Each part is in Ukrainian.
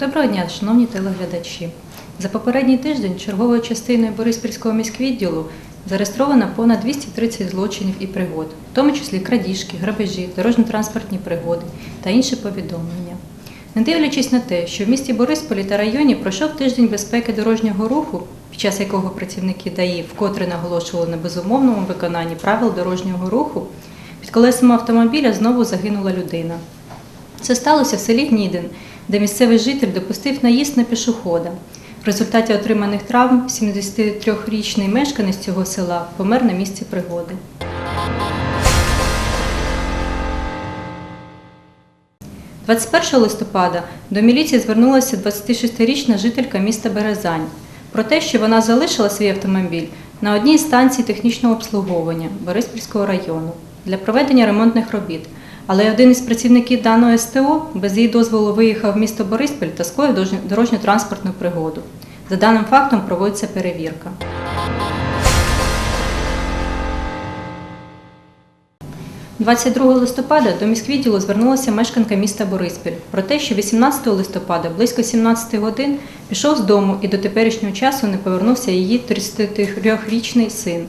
Доброго дня, шановні телеглядачі. За попередній тиждень черговою частиною Бориспільського міськвідділу зареєстровано понад 230 злочинів і пригод, в тому числі крадіжки, грабежі, дорожньо-транспортні пригоди та інші повідомлення. Не дивлячись на те, що в місті Борисполі та районі пройшов тиждень безпеки дорожнього руху, під час якого працівники ДАІ вкотре наголошували на безумовному виконанні правил дорожнього руху, під колесами автомобіля знову загинула людина. Це сталося в селі Гнідин, де місцевий житель допустив наїзд на пішохода. В результаті отриманих травм 73-річний мешканець цього села помер на місці пригоди. – 21 листопада до міліції звернулася 26-річна жителька міста Березань про те, що вона залишила свій автомобіль на одній з станцій технічного обслуговування Бориспільського району для проведення ремонтних робіт. Але один із працівників даного СТО без її дозволу виїхав в місто Бориспіль та скоїв дорожньо- дорожньо-транспортну пригоду. За даним фактом проводиться перевірка. – 22 листопада до міськвідділу звернулася мешканка міста Бориспіль про те, що 18 листопада близько 17 годин пішов з дому і до теперішнього часу не повернувся її 33-річний син.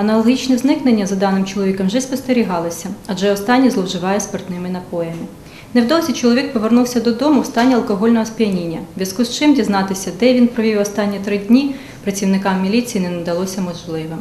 Аналогічне зникнення, за даним чоловіком, вже спостерігалося, адже останній зловживає спиртними напоями. Невдовзі чоловік повернувся додому в стані алкогольного сп'яніння, в зв'язку з чим дізнатися, де він провів останні три дні, працівникам міліції не надалося можливим.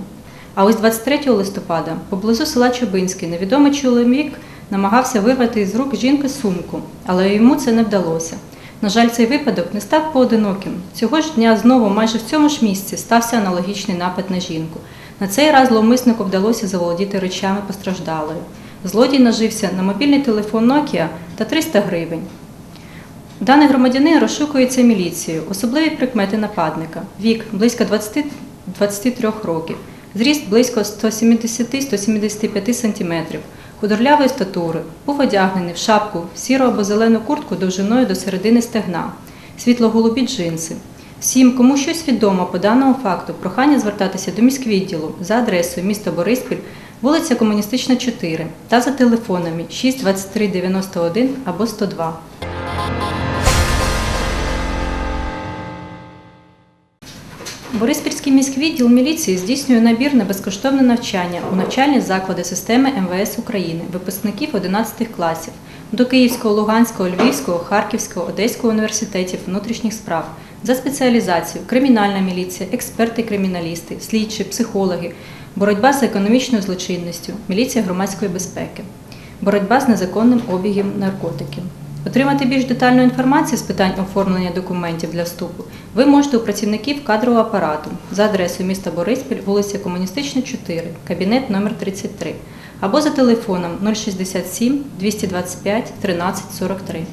А ось 23 листопада поблизу села Чобинське невідомий чоловік намагався вирвати із рук жінки сумку, але йому це не вдалося. На жаль, цей випадок не став поодиноким. Цього ж дня знову майже в цьому ж місці стався аналогічний напад на жінку. На цей раз зловмиснику вдалося заволодіти речами постраждалої. Злодій нажився на мобільний телефон Nokia та 300 гривень. Даний громадянин розшукується міліцією. Особливі прикмети нападника. Вік близько 20 23 років. Зріст близько 170-175 см. Худорлявої статури. Був одягнений в шапку, сіру або зелену куртку довжиною до середини стегна, світло-голубі джинси. Всім, кому щось відомо по даному факту, прохання звертатися до міськвідділу за адресою місто Бориспіль, вулиця Комуністична, 4 та за телефонами 6 23 91 або 102. Бориспільський міськвідділ міліції здійснює набір на безкоштовне навчання у навчальні заклади системи МВС України, випускників 11 класів до Київського, Луганського, Львівського, Харківського, Одеського університетів внутрішніх справ за спеціалізацією кримінальна міліція, експерти-криміналісти, слідчі, психологи, боротьба з економічною злочинністю, міліція громадської безпеки, боротьба з незаконним обігом наркотиків. Отримати більш детальну інформацію з питань оформлення документів для вступу ви можете у працівників кадрового апарату за адресою міста Бориспіль, вулиця Комуністична, 4, кабінет номер 33 або за телефоном 067 225 13 43.